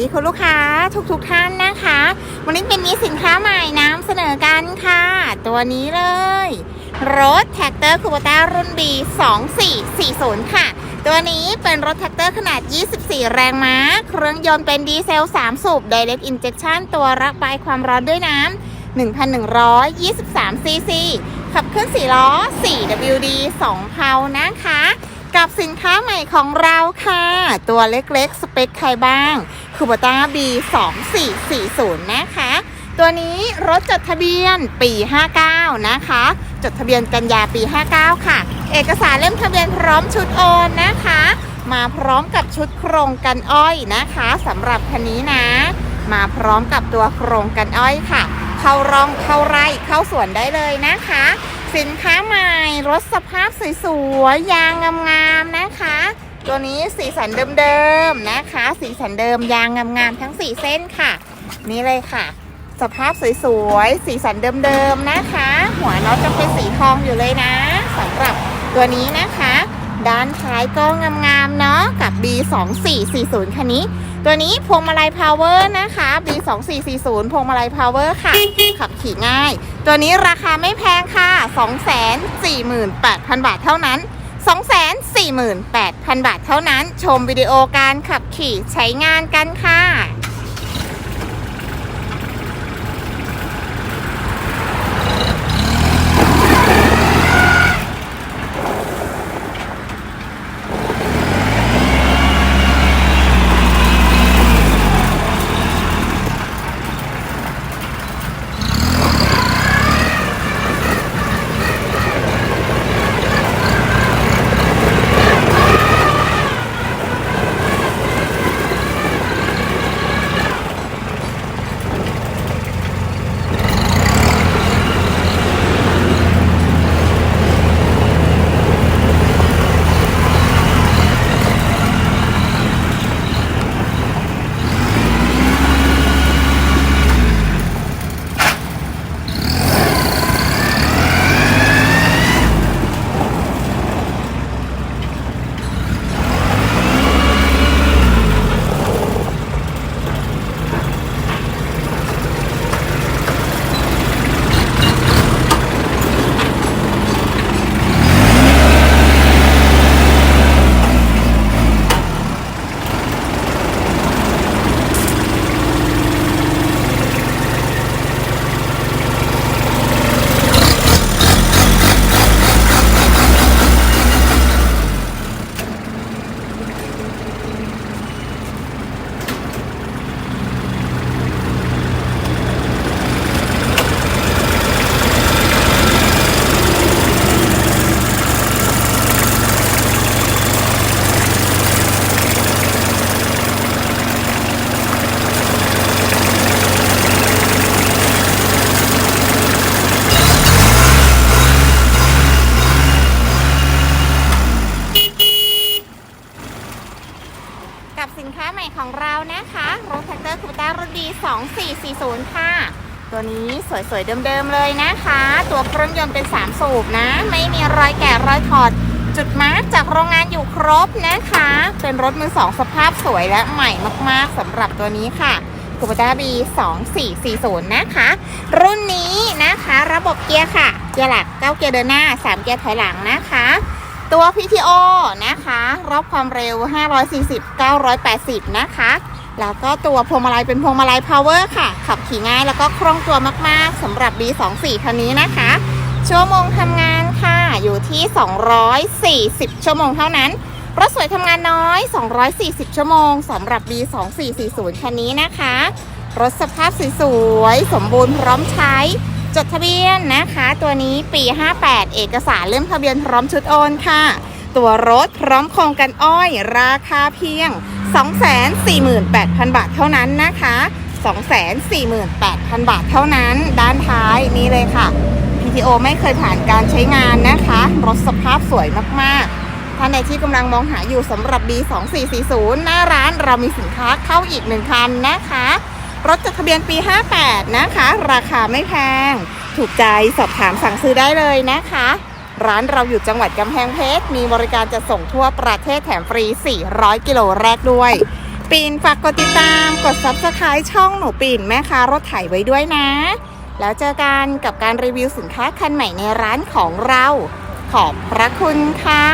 ดีคุณลูกค้าทุกๆทท่านนะคะ วันนี้เป็นมีสินค้าใหม่นำเสนอกันค่ะ ตัวนี้เลย รถแท็กเตอร์คูปต้ารุ่น B 2440 ค่ะ ตัวนี้เป็นรถแท็กเตอร์ขนาด 24 แรงม้า เครื่องยนต์เป็นดีเซล 3 สูบ Direct Injection ตัวระบายความร้อนด้วยน้ำ1,123ซีซีขับเคลื่อน4ล้อ 4WD 2เพานะคะ กับสินค้าใหม่ของเราค่ะ ตัวเล็กๆ สเปคใครบ้าง คูบต้า B 2440นะคะ ตัวนี้รถจดทะเบียนปี 59 นะคะ จดทะเบียนกันยาปี 59 ค่ะ เอกสารเล่มทะเบียนพร้อมชุดโอนนะคะ มาพร้อมกับชุดโครงกันอ้อยนะคะสำหรับคันนี้นะ มาพร้อมกับตัวโครงกันอ้อยค่ะ เข้าร่องเข้าไร่เข้าสวนได้เลยนะคะ สินค้าใหม่รถสภาพสวยๆยางงามๆนะคะ ตัวนี้สีสันเดิมๆนะคะ สีสันเดิมยางงามๆทั้ง 4 เส้นค่ะ นี่เลยค่ะ สภาพสวยๆ สีสันเดิมๆนะคะ หัวน็อตจะเป็นสีทองอยู่เลยนะสำหรับตัวนี้นะคะ ด้านท้ายก็งามๆเนาะกับ B2440 คันนี้ ตัวนี้พวงมาลัยพาวเวอร์นะคะ B2440 พวงมาลัยพาวเวอร์ค่ะ ขับขี่ง่าย ตัวนี้ราคาไม่แพงค่ะ 248,000 บาทเท่านั้น 248,000 บาทเท่านั้น ชมวิดีโอการขับขี่ใช้งานกันค่ะ 440 ค่ะ ตัวนี้สวยๆ เดิมๆ เลยนะคะ ตัวเครื่องยนต์เป็น 3 สูบนะ ไม่มีรอยแกะรอยถอด จุดมาร์จากโรงงานอยู่ครบนะคะ เป็นรถมือสองสภาพสวยและใหม่มากๆสำหรับตัวนี้ค่ะคูบต้าบี2440 นะคะ รุ่นนี้นะคะระบบเกียร์ค่ะ เกียร์หลัก 9 เกียร์เดินหน้า 3 เกียร์ถอยหลังนะคะ ตัว PTO นะคะ รอบความเร็ว 540 980 นะคะ แล้วก็ตัวพวงมาลัยเป็นพวงมาลัย Power ค่ะ ขับขี่ง่ายแล้วก็คล่องตัวมากๆสำหรับ B24 คันนี้นะคะ ชั่วโมงทำงานค่ะอยู่ที่ 240 ชั่วโมงเท่านั้นรถสวยทำงานน้อย 240 ชั่วโมงสำหรับ B2440 คันนี้นะคะ รถสภาพสวยๆสมบูรณ์พร้อมใช้ จดทะเบียนนะคะ ตัวนี้ปี 58 เอกสารเล่มทะเบียนพร้อมชุดโอนค่ะ ตัวรถพร้อมโครงกันอ้อย ราคาเพียง 248,000 บาทเท่านั้นนะคะ 248,000 บาทเท่านั้น ด้านท้ายนี้เลยค่ะ PTO ไม่เคยผ่านการใช้งานนะคะ รถสภาพสวยมากๆ ท่านใดที่กำลังมองหาอยู่สำหรับ B2440 หน้าร้านเรามีสินค้าเข้าอีกหนึ่งคันนะคะ รถจดทะเบียนปี 58 นะคะ ราคาไม่แพง ถูกใจสอบถามสั่งซื้อได้เลยนะคะ ร้านเราอยู่จังหวัดกำแพงเพชร มีบริการจะส่งทั่วประเทศแถมฟรี 400 กิโลแรกด้วย ปีนฝากกดติดตาม กด subscribe ช่องหนูปีนแม่ค้ารถไถไว้ด้วยนะ แล้วเจอกันกับการรีวิวสินค้าคันใหม่ในร้านของเรา ขอบพระคุณค่ะ